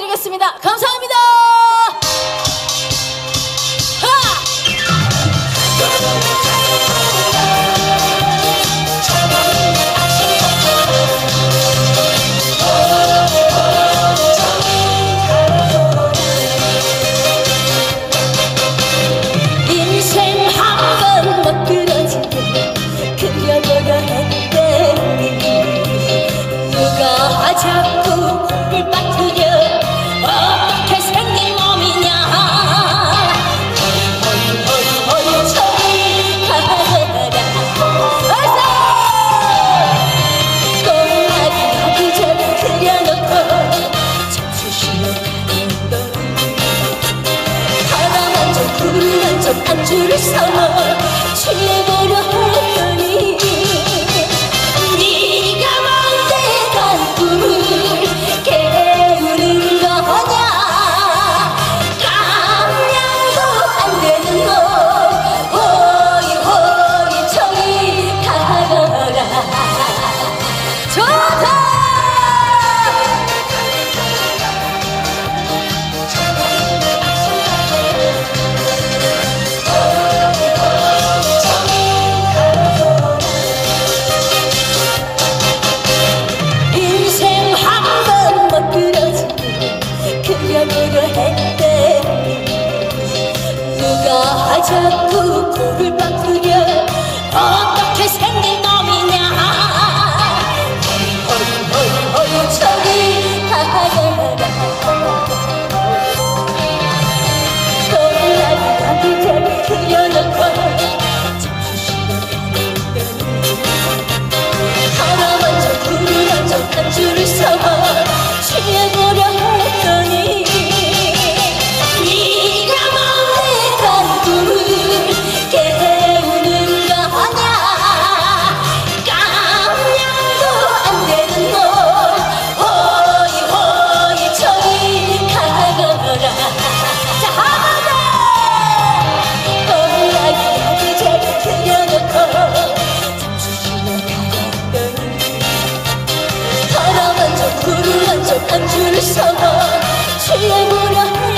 드리겠습니다. 감사합니다. 안주를 삼아 취해버려 자꾸 고를 바꾸려 어떻게 생각 줄 서서 취해보려